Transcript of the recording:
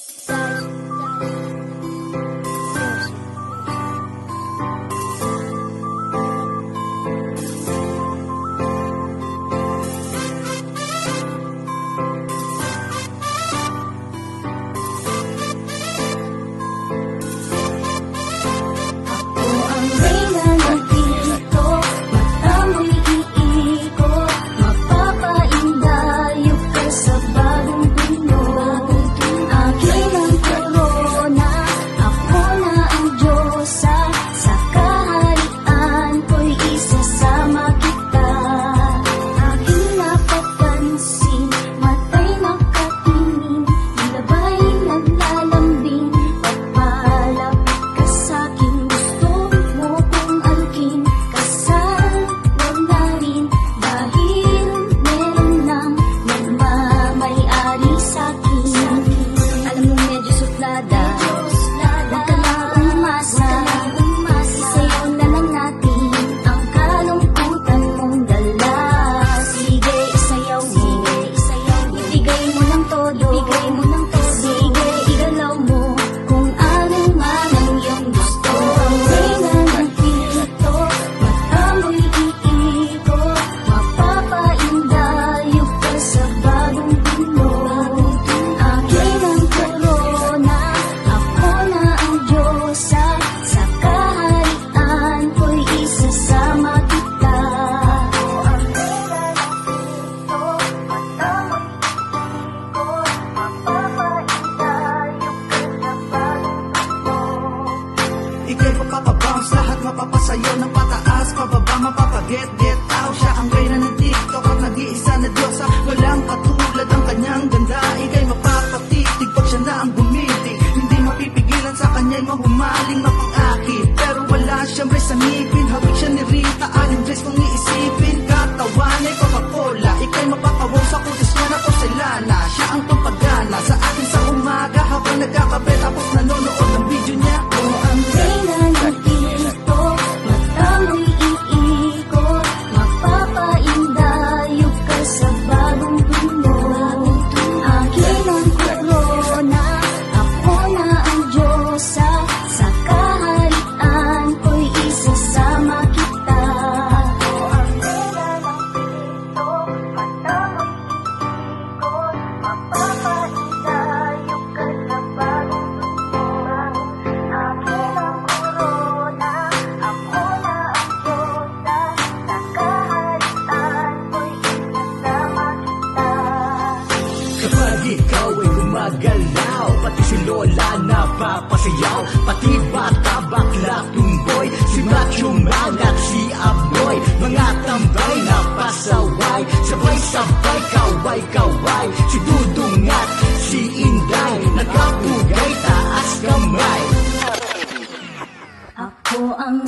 Ako mapapaget, get out Siya ang reyna ng TikTok at nag-iisa na Diyosa Walang katulad ang kanyang ganda. Ika'y mapapatitig pag siya na ang gumitig Hindi mapipigilan sa kanya'y mahumaling mapang-akit Pero wala siyang race sa ngipin. Hawig siya ni Rita, aling dress kung iisipin. Katawan ay Coca-Cola Ika'y mapapawaw sa kutis niya na porcelana Siya ang pampagana. Sa akin sa umaga Habang nagkakape tapos nanonood ng video niya Ikaw ay gumagalaw. Pati si Lola napapasayaw. Pati bata, bakla, tumboy. Si macho man at si aboy. Mga tambay na pasaway Sabay-sabay, kaway-kaway. Si Dudong at si Inday Nagkapugay, taas kamay. Ako ang